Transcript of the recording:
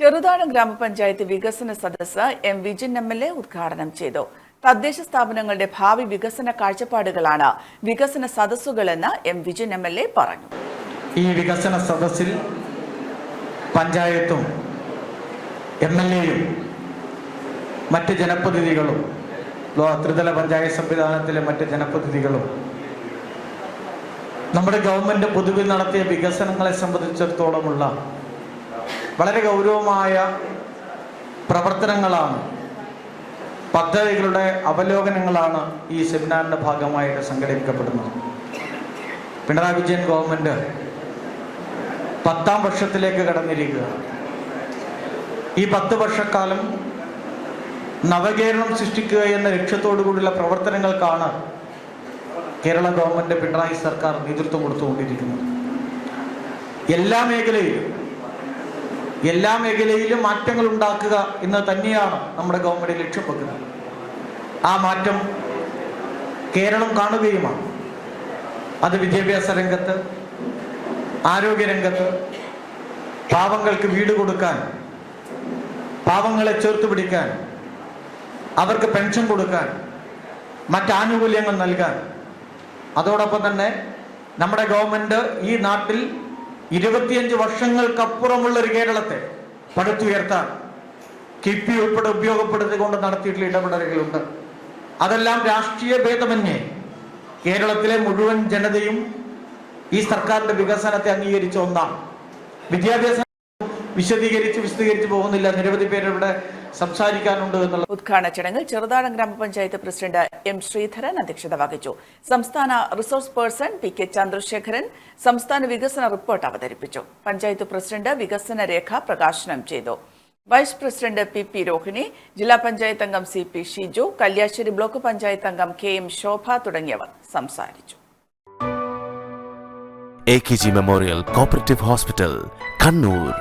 ചെറുതാഴം ഗ്രാമപഞ്ചായത്ത് വികസന സദസ്സ് M Vijin M L A ഉദ്ഘാടനം ചെയ്തു. തദ്ദേശ സ്ഥാപനങ്ങളുടെ ഭാവി വികസന കാഴ്ചപ്പാടുകളാണ് വികസന സദസ്സുകളെന്ന് M Vijin M L A പറഞ്ഞു. ഈ വികസന സദസ്സിൽ പഞ്ചായത്തും എം എൽ എയും മറ്റ് ജനപ്രതിനിധികളും ത്രിതല പഞ്ചായത്ത് സംവിധാനത്തിലെ മറ്റ് ജനപ്രതിനിധികളും നമ്മുടെ ഗവൺമെന്റ് പൊതുവിൽ നടത്തിയ വികസനങ്ങളെ സംബന്ധിച്ചിടത്തോളമുള്ള വളരെ ഗൗരവമായ പ്രവർത്തനങ്ങളാണ്. പദ്ധതികളുടെ അവലോകനങ്ങളാണ് ഈ സെമിനാറിന്റെ ഭാഗമായിട്ട് സംഘടിപ്പിക്കപ്പെടുന്നത്. പിണറായി വിജയൻ ഗവൺമെന്റ് പത്താം വർഷത്തിലേക്ക് കടന്നിരിക്കുക ഈ പത്ത് വർഷക്കാലം നവകേരളം സൃഷ്ടിക്കുക എന്ന ലക്ഷ്യത്തോടു കൂടിയുള്ള പ്രവർത്തനങ്ങൾക്കാണ് കേരള ഗവൺമെന്റ് പിണറായി സർക്കാർ നേതൃത്വം കൊടുത്തുകൊണ്ടിരിക്കുന്നത്. എല്ലാ മേഖലയിലും എല്ലാ മേഖലയിലും മാറ്റങ്ങൾ ഉണ്ടാക്കുക എന്ന് തന്നെയാണ് നമ്മുടെ ഗവൺമെന്റ് ലക്ഷ്യം വെക്കുന്നത്. ആ മാറ്റം കേരളം കാണുകയുമാണ്. അത് വിദ്യാഭ്യാസ രംഗത്ത് ആരോഗ്യരംഗത്ത് പാവങ്ങൾക്ക് വീട് കൊടുക്കാൻ പാവങ്ങളെ ചേർത്ത് പിടിക്കാൻ അവർക്ക് പെൻഷൻ കൊടുക്കാൻ മറ്റാനുകൂല്യങ്ങൾ നൽകാൻ. അതോടൊപ്പം തന്നെ നമ്മുടെ ഗവൺമെന്റ് ഈ നാട്ടിൽ ഇരുപത്തിയഞ്ച് വർഷങ്ങൾക്കപ്പുറമുള്ള ഒരു കേരളത്തെ പടുത്തുയർത്താൻ കിപ്പി ഉൾപ്പെടെ ഉപയോഗപ്പെടുത്തിക്കൊണ്ട് നടത്തിയിട്ടുള്ള ഇടപെടലുകളുണ്ട്. അതെല്ലാം രാഷ്ട്രീയ ഭേദമന്യേ. കേരളത്തിലെ മുഴുവൻ ജനതയും ഈ സർക്കാരിന്റെ വികസനത്തെ അംഗീകരിച്ച ഒന്നാണ്. വിദ്യാഭ്യാസം വിശദീകരിച്ച് വിശദീകരിച്ച് പോകുന്നില്ല. നിരവധി പേരിവിടെ സംസാരിക്കാനുണ്ട് എന്നുള്ള ഉദ്ഘാടന ചടങ്ങിൽ ചെറുതാഴം ഗ്രാമപഞ്ചായത്ത് പ്രസിഡന്റ് എം ശ്രീധരൻ അധ്യക്ഷത വഹിച്ചു. സംസ്ഥാന resource person P K Chandrasekharan സംസ്ഥാന വികസന റിപ്പോർട്ട് അവതരിപ്പിച്ചു. പഞ്ചായത്ത് പ്രസിഡന്റ് വികസന രേഖ പ്രകാശനം ചെയ്തു. Vice president P P Rohini ജില്ലാ പഞ്ചായത്ത് അംഗം C P Shiju Kalliasseri block panchayat അംഗം കെ എം ശോഭ തുടങ്ങിയവർ സംസാരിച്ചു. A K G memorial cooperative hospital Kannur